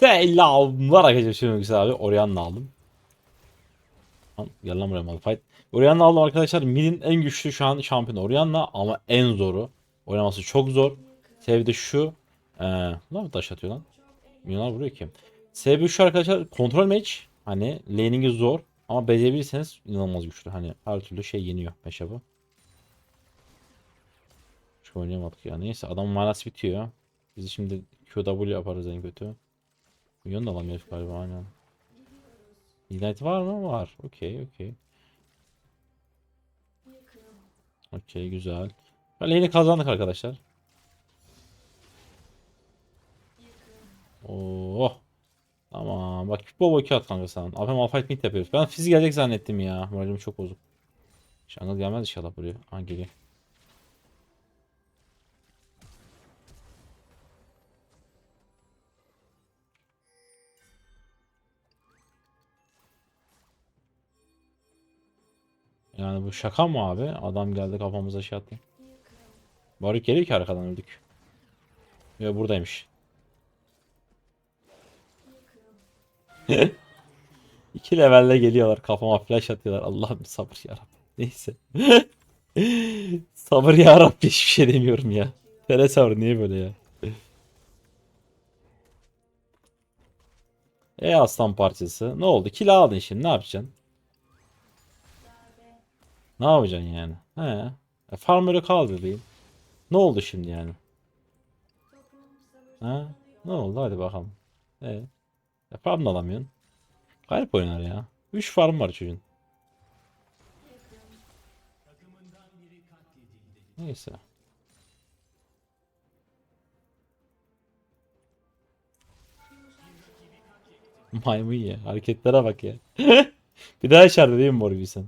Selamlar arkadaşlar. Şimdi güzel abi. Orianna aldım. Gel lan buraya Malphite. Orianna aldım arkadaşlar. Mid'in en güçlü şu an şampiyon Orianna ama en zoru. Oynaması çok zor. Sebebi de şu. Ee, ne mı taş atıyor lan? Milyonlar vuruyor ki. Sebebi şu arkadaşlar. Kontrol match. Hani laning'i zor. Ama becerebilirseniz inanılmaz güçlü. Hani her türlü şey yeniyor Meşabı. Şu oynayamadık ya. Neyse adam manası bitiyor. Biz şimdi QW yaparız en kötü. Milyon da alamıyoruz galiba aynen. Ignite var mı? Var. Okey okey. Okey güzel. Lane'i kazandık arkadaşlar. Oh. Tamam. Bak bol iki at kanka sen. Abi Malphite mid yapıyoruz. Ben fizik gelecek zannettim ya. Moralim çok bozuk. Jungle gelmez inşallah buraya. Ha geliyor. Yani bu şaka mı abi? Adam geldi kafamıza şey attı. Baruk geliyor ki arkadan öldük. Ve buradaymış. İki levelle geliyorlar kafama flash atıyorlar. Allah'ım sabır yarabbim. Neyse. sabır yarabbim hiçbir şey demiyorum ya. Tere sabır niye böyle ya? E aslan parçası. Ne oldu? Kill aldın şimdi ne yapacaksın? Ne yapacaksın yani? He. E, farmer'ı kaldırayım. Ne oldu şimdi yani? Ha? Ne oldu? Hadi bakalım. E. E farm da alamıyorsun. Garip oynar ya. 3 farm var çocuğun. Neyse. Maymun ya. Hareketlere bak ya. bir daha içeride değil mi Morbi sen?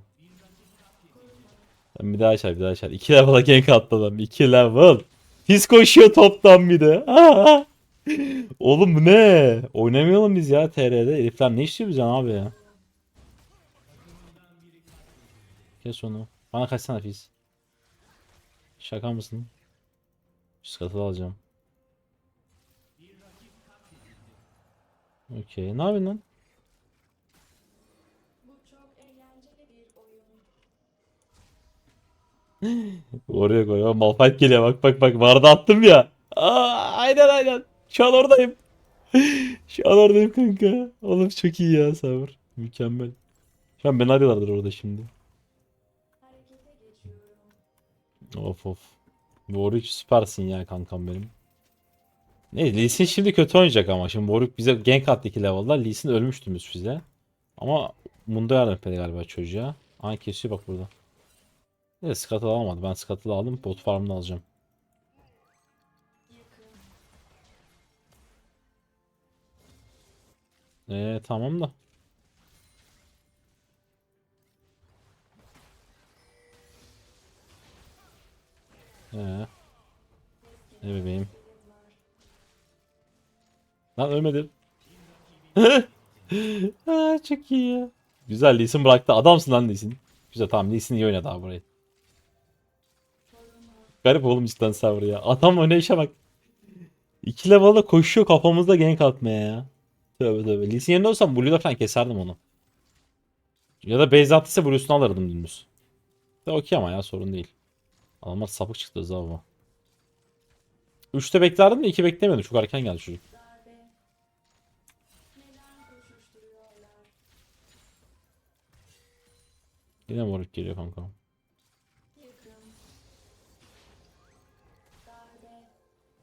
Bir daha açar bir daha açar. 2 level'a gank attı adam. 2 level. Pis koşuyor toptan bir de. Oğlum bu ne? Oynamayalım biz ya TR'de. Herifler ne istiyor bizden abi ya? Kes onu. Bana kaçsana Fizz. Şaka mısın? Skatılı alacağım. Okey. Ne yapıyorsun lan? Oraya koy. Malphite geliyor bak bak bak. Vardı attım ya. Aa, aynen aynen. Şu an oradayım. Şu an oradayım kanka. Oğlum çok iyi ya sabır. Mükemmel. Şu an beni arıyorlardır orada şimdi. Of of. Warwick süpersin ya kankam benim. Ne Lee Sin şimdi kötü oynayacak ama. Şimdi Warwick bize gank attı 2 level'da. Lee Sin ölmüştü biz bize. Ama Mundo yardım etti galiba çocuğa. Ay kesiyor bak burada. Evet Scuttle alamadı. Ben Scuttle'ı aldım. Bot farm'ını alacağım. Eee tamam da. Eee. Ne bebeğim. Lan ölmedin. Aa, çok iyi ya. Güzel Lee Sin bıraktı. Adamsın lan Lee Sin. Güzel tamam Lee Sin iyi oynadı abi burayı. Garip oğlum cidden server ya. Adam oynayışa bak. İki level'da koşuyor kafamızda gank atmaya ya. Tövbe tövbe. Lee yerinde olsam Blue'da falan keserdim onu. Ya da base attıysa Blue'sunu alırdım dümdüz. De okey ama ya sorun değil. Adamlar sapık çıktı hızlı ama. 3'te beklerdim de 2 beklemiyordum. Çok erken geldi çocuk. Yine moruk geliyor kanka.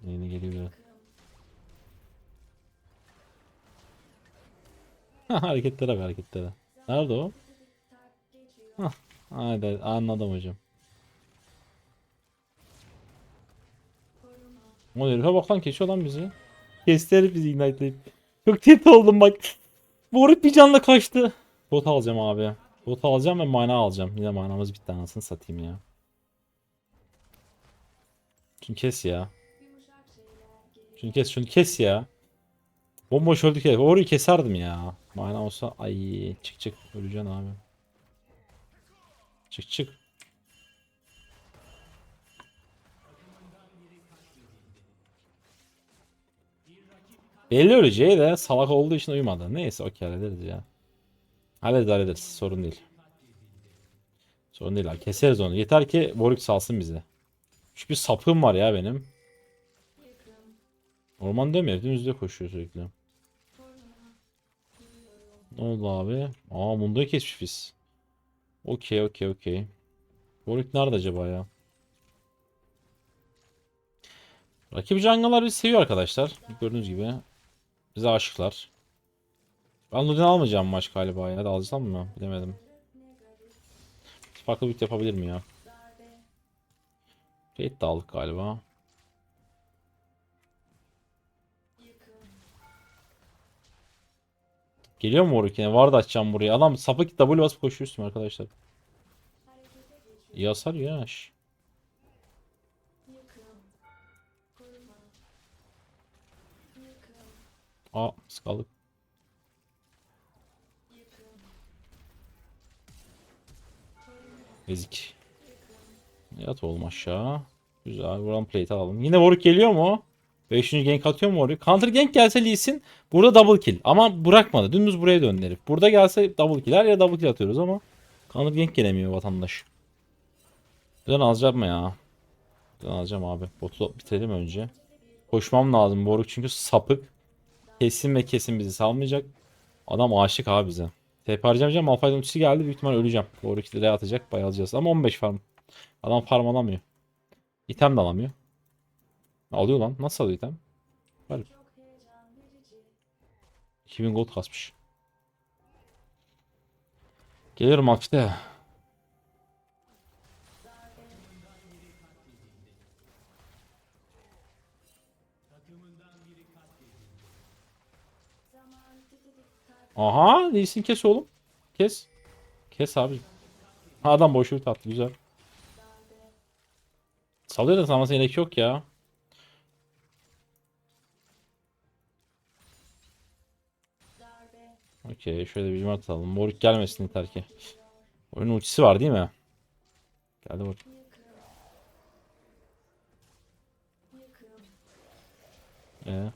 Yeni geliyor biraz. hareketlere bak hareketlere. Nerede o? Hah, hadi anladım hocam. O herife bak lan kesiyor lan bizi. Kesti herif bizi ignite'layıp. Çok tilt oldum bak. Boruk bir canla kaçtı. Bot alacağım abi. Bot alacağım ve mana alacağım. Yine manamız bitti anasını satayım ya. Şunu kes ya. Şunu kes şunu kes ya. Bomboş öldük herif. Orayı keserdim ya. Mana olsa ay çık çık öleceksin abi. Çık çık. Belli öleceği de salak olduğu için uyumadı. Neyse okey hallederiz ya. Hallederiz hallederiz sorun değil. Sorun değil abi keseriz onu. Yeter ki Warwick salsın bize. Şu bir sapığım var ya benim. Orman dönmüyor. Dümdüzde koşuyor sürekli. Ne oldu abi? Aa Mundo'yu kesmiş biz. Okey okey okey. Warwick nerede acaba ya? Rakip jungle'lar bizi seviyor arkadaşlar. Gördüğünüz gibi. Bize aşıklar. Ben Ludin almayacağım maç galiba ya. Da alsam mı? Bilemedim. Farklı bir yapabilir mi ya? Raid de aldık galiba. Geliyor mu Warwick yine? Ward açacağım buraya. Adam sapık W basıp koşuyor üstüme arkadaşlar. İyi hasar ya. şş. Aa sıkaldık. Ezik. Yat oğlum aşağı. Güzel. Buradan plate alalım. Yine Warwick geliyor mu? 5. gank atıyor mu Warwick? Counter gank gelse Lee burada double kill. Ama bırakmadı. Dümdüz buraya döndü herif. Burada gelse double kill. Her yere double kill atıyoruz ama Counter gank gelemiyor vatandaş. Buradan alacağım ya? Buradan alacağım abi. Botu bitirelim önce. Koşmam lazım Warwick çünkü sapık. Kesin ve kesin bizi salmayacak. Adam aşık abi bize. TP harcamayacağım. Malphite'ın ultisi geldi. Büyük ihtimal öleceğim. Warwick liraya atacak. Bayılacağız. Ama 15 farm. Adam farm alamıyor. İtem de alamıyor. Alıyor lan. Nasıl alıyor item? Garip. 2000 gold kasmış. Geliyorum Akif'te. Aha, Lee kes oğlum. Kes. Kes abi. Adam boş ult attı güzel. Salıyor da sanması gerek yok ya. Okey şöyle bir cimart atalım. Morik gelmesin yeter ki. Oyunun ultisi var değil mi? Geldi Morik. Ee.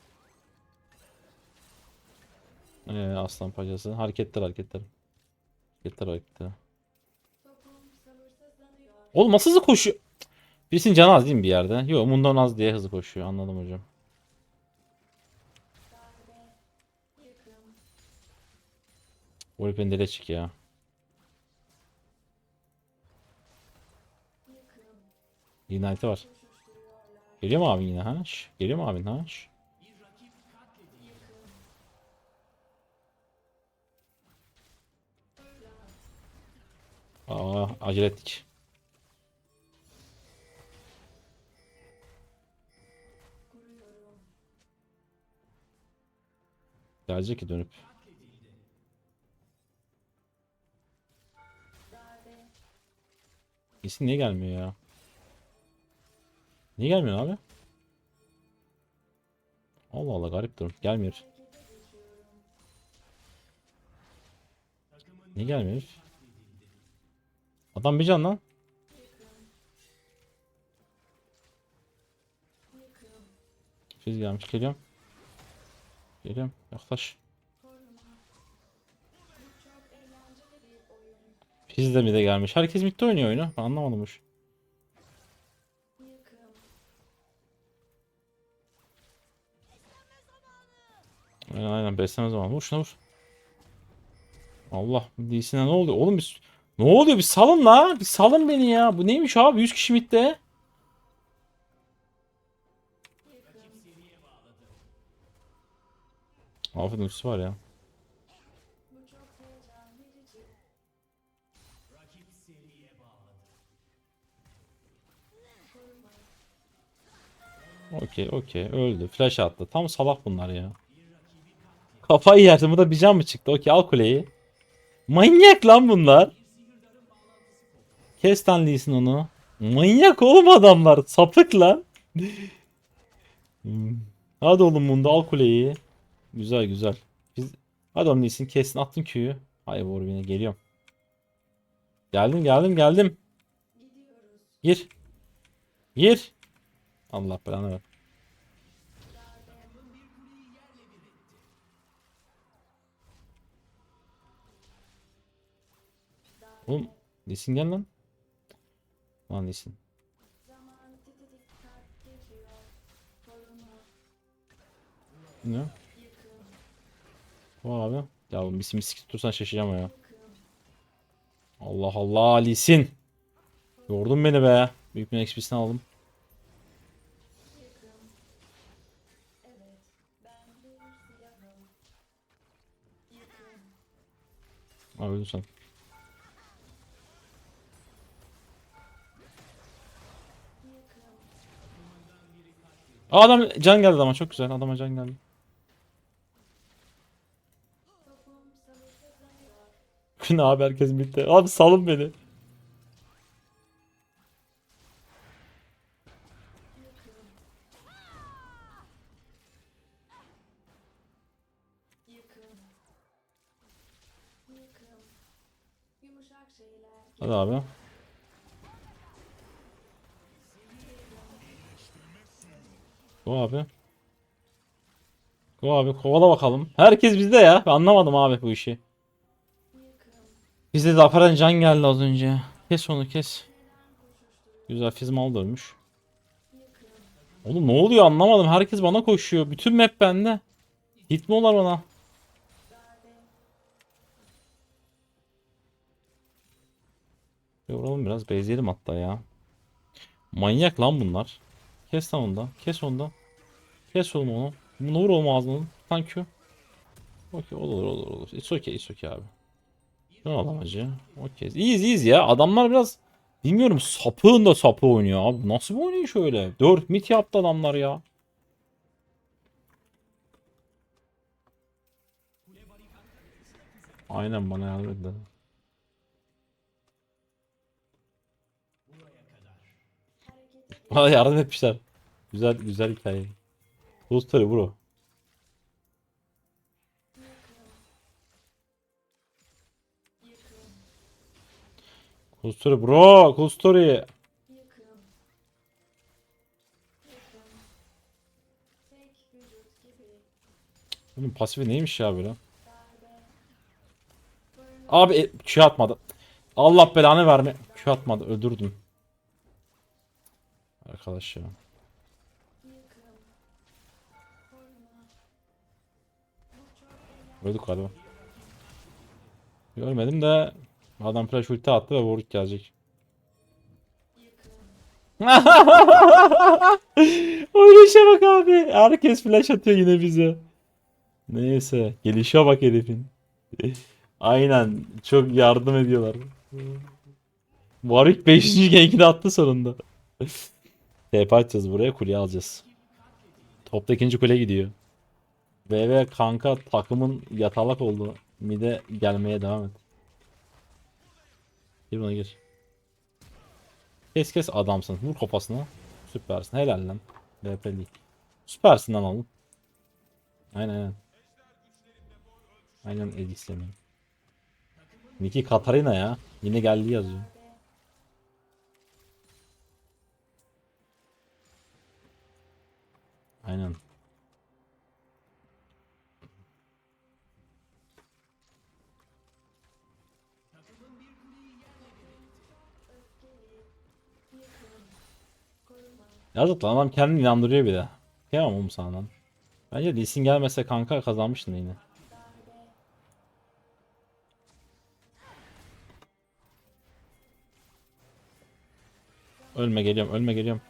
Ee, aslan parçası. Hareketler hareketler. Hareketler hareketler. Oğlum nasıl hızlı koşuyor? Birisinin canı az değil mi bir yerde? Yok bundan az diye hızlı koşuyor. Anladım hocam. Deli çık ya. Ignite var. Geliyor mu abin yine ha? Geliyor mu abin ha? Aa, acele ettik. Gelecek ki dönüp. İsim niye gelmiyor ya? Niye gelmiyor abi? Allah Allah garip durum. Gelmiyor. Niye gelmiyor? Adam bir can lan. Fiz gelmiş geliyorum. Geliyorum yaklaş. Fiz de mi de gelmiş. Herkes midde oynuyor oyunu. Ben anlamadım. Aynen aynen besleme zamanı. Vur şuna vur. Allah DC'ne ne oluyor? Oğlum biz ne oluyor? Bir salın la. Bir salın beni ya. Bu neymiş abi? 100 kişi midde. Afiyet var ya. Okey okey öldü. Flash attı. Tam salak bunlar ya. Kafayı yerdim. Bu da bir can mı çıktı? Okey al kuleyi. Manyak lan bunlar. Kes lan Lee Sin onu. Manyak oğlum adamlar. Sapık lan. Hadi oğlum bunda al kuleyi. Güzel güzel. Biz hadi onun iyisini kesin attın Q'yu. Hay bu geliyorum. Geldim geldim geldim. Gir. Gir. Allah belanı ver. Oğlum Lisin gel lan. Lan Lisin. Ne? O abi. Ya bu misi misi tutursan şaşıracağım ya. Allah Allah Lisin. Yordun beni be. Büyük bir XP'sini aldım. Sen. Aa, adam can geldi ama çok güzel. Adama can geldi. ne abi herkes bitti. Abi salın beni. Hadi abi. Go abi. Go abi kovala bakalım. Herkes bizde ya. Ben anlamadım abi bu işi. Bize Zafer'den can geldi az önce. Kes onu kes. Güzel Fizmal da ölmüş. Oğlum ne oluyor anlamadım. Herkes bana koşuyor. Bütün map bende. Gitmiyorlar bana. Yoralım biraz. Bezleyelim hatta ya. Manyak lan bunlar. Kes lan onu da. Kes onu da. Kes oğlum onu. Bunu vur oğlum ağzını. Thank you. Okey olur olur olur. It's okay it's okay abi. Ne alamacı? Okey. İyiyiz iyiyiz ya. Adamlar biraz bilmiyorum sapığın da sapı oynuyor abi. Nasıl bir oynayış öyle? 4 mit yaptı adamlar ya. Aynen bana yardım etti. Bana yardım etmişler. Güzel güzel hikaye. Full story bro. Cool story bro. Cool story. Bunun pasifi neymiş ya böyle? Abi e, Q atmadı. Allah belanı verme. Q atmadı. Öldürdüm. Arkadaş ya. Öldük galiba. Görmedim de adam flash ulti attı ve Warwick gelecek. İşe bak abi. Herkes flash atıyor yine bize. Neyse. Gelişe bak herifin. Aynen. Çok yardım ediyorlar. Warwick 5. gank'i attı sonunda. TP atacağız buraya. Kuleyi alacağız. Topta ikinci kule gidiyor. VV kanka takımın yatalak oldu. Mide gelmeye devam et. Gir buna gir. Kes kes adamsın. Vur kafasına. Süpersin. Helal lan. VP'li. Süpersin lan oğlum. Aynen aynen. Aynen istemiyorum. Niki Katarina ya. Yine geldi yazıyor. Aynen. Yazık lan adam kendini inandırıyor bir de. Kıyamam oğlum sana lan. Bence Lee gelmese kanka kazanmıştın yine. Ölme geliyorum, ölme geliyorum.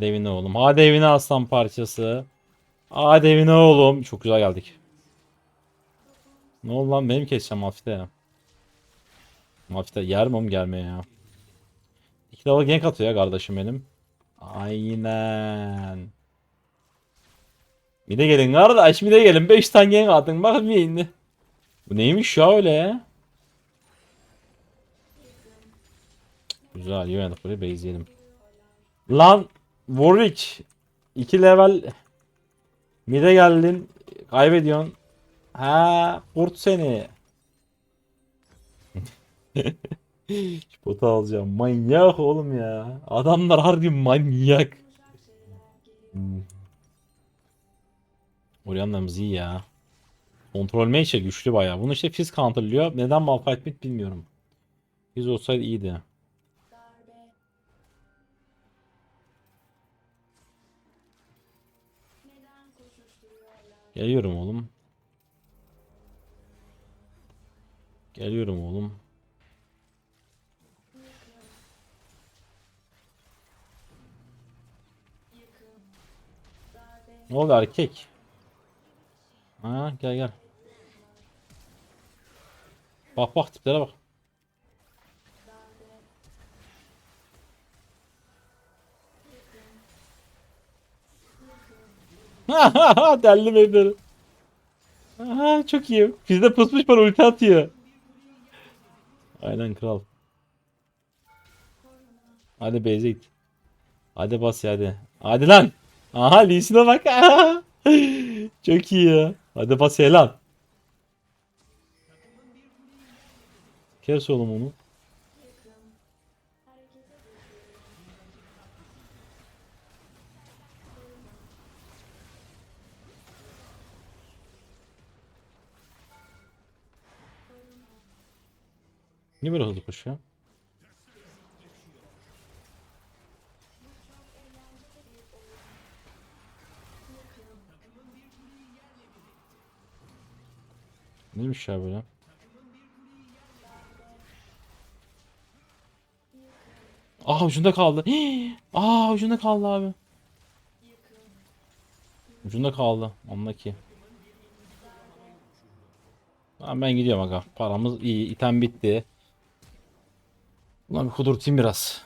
Hadi evine oğlum. Hadi evine aslan parçası. Hadi evine oğlum. Çok güzel geldik. Ne oldu lan benim keseceğim Mafide ya. Mafide yer mi gelmeye ya. İki dala gank atıyor ya kardeşim benim. Aynen. Bir de gelin kardeş bir de gelin. 5 tane gank attın bak bir indi. Bu neymiş ya öyle ya? Güzel yemedik burayı bezleyelim. Lan Warwick 2 level mid'e geldin kaybediyorsun. Ha kurt seni. Botu alacağım. Manyak oğlum ya. Adamlar harbi manyak. Hmm. Orianna'mız iyi ya. Kontrol mage güçlü bayağı. Bunu işte Fizz counterlıyor. Neden Malphite mid bilmiyorum. Fizz olsaydı iyiydi. Geliyorum oğlum. Geliyorum oğlum. Ne oldu erkek? Ha gel gel. Bak bak tiplere bak. Delli evleri. Aha çok iyi. Bizde pusmuş var ulti atıyor. Aynen kral. Hadi base'e git. Hadi bas ya hadi. Hadi lan. Aha Lee Sin'e bak. Aha. Çok iyi ya. Hadi bas ya. Kes oğlum onu. Niye böyle hızlı koşuyor? Neymiş ya böyle? Aa ucunda kaldı. Hii! Aa ucunda kaldı abi. Ucunda kaldı. Anla ki. Tamam ben gidiyorum aga. Paramız iyi. item bitti. Ulan bir kudurtayım biraz.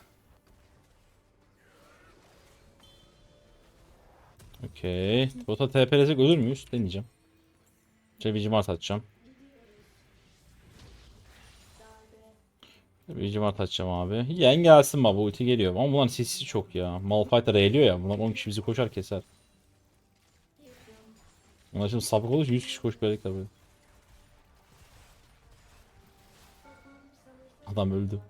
Okey. Bota TP'lesek ölür müyüz? Deneyeceğim. Şöyle cimart atacağım. Bir cimart atacağım abi. Yen gelsin baba ulti geliyor. Ama bunların sesi çok ya. Malphite eğliyor ya. Bunlar 10 kişi bizi koşar keser. Bunlar şimdi sapık olur 100 kişi koş gelecekler böyle. Adam öldü.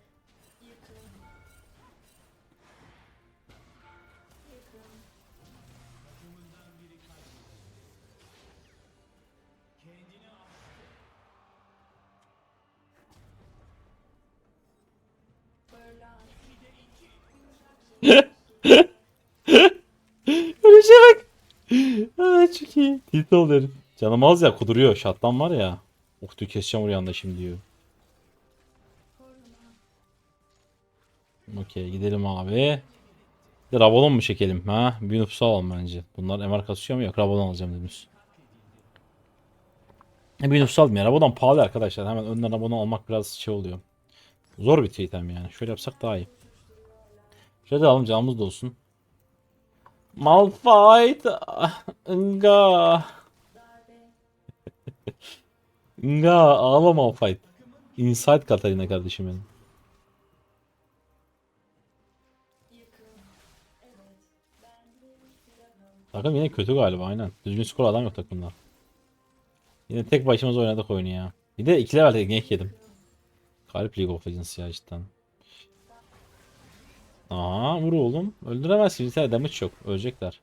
Öyle şey bak. Aa, çok iyi. Tilt herif. Canım az ya kuduruyor. Şattan var ya. Oktu keseceğim oraya anda şimdi diyor. Okey gidelim abi. Bir de Rabadon mu çekelim ha? Bir nüfus alalım bence. Bunlar MR kasıyor mu? Yok Rabadon alacağım demiş. E, bir nüfus aldım ya. Rabadon pahalı arkadaşlar. Hemen önden Rabadon almak biraz şey oluyor. Zor bir item yani. Şöyle yapsak daha iyi. Şöyle de alalım canımız da olsun. Malphite. Nga. Nga ağlama Malphite. Inside Katarina kardeşim benim. Takım yine kötü galiba aynen. Düzgün skor adam yok takımda. Yine tek başımıza oynadık oyunu ya. Bir de iki level gank yedim. Garip League of Legends ya cidden. Aa vur oğlum. Öldüremezsin. Tane damage yok. Ölecekler.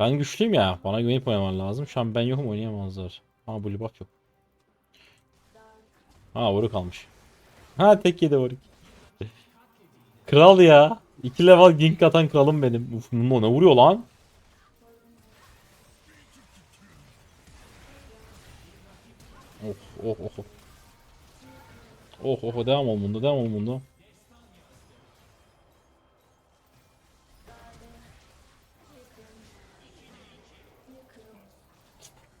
Ben güçlüyüm ya. Bana güvenip oynaman lazım. Şu an ben yokum oynayamazlar. Ha bu buff yok. Ha vuruk almış. Ha tek yedi vuruk. Kral ya. 2 level gank atan kralım benim. Uf Mumo ne vuruyor lan? Of of of. of. Oh oh oh, devam ol bunda devam ol bunda.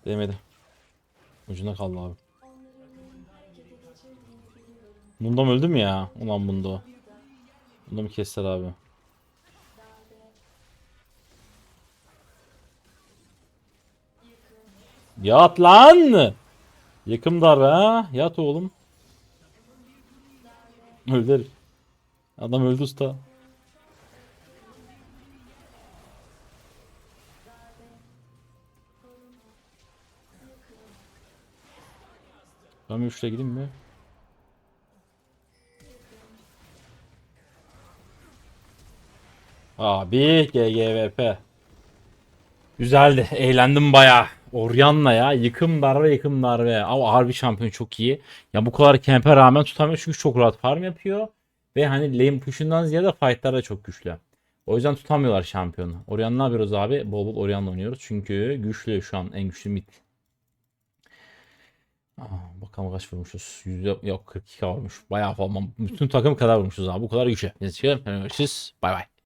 Değmedi. Ucuna kaldı abi. Bunda öldü mü ya? Ulan bunda. Bunda mı kestiler abi? Yat lan! Yakım darbe ha. Yat oğlum. Öldü herif. Adam öldü usta. Bir şuraya gideyim mi? Abi GGVP. Güzeldi. Eğlendim baya. Oryan'la ya. Yıkım darbe yıkım darbe. Ama harbi şampiyon çok iyi. Ya bu kadar kempe rağmen tutamıyor çünkü çok rahat farm yapıyor. Ve hani lane push'undan ziyade fight'lar da çok güçlü. O yüzden tutamıyorlar şampiyonu. Orion'la ne yapıyoruz abi? Bol bol Orion'la oynuyoruz. Çünkü güçlü şu an en güçlü mid. Aa, bakalım kaç vurmuşuz. Yüzde yok 42 vurmuş. Bayağı falan. Bütün takım kadar vurmuşuz abi. Bu kadar güçlü. Biz çıkalım. Görüşürüz. Bay bay.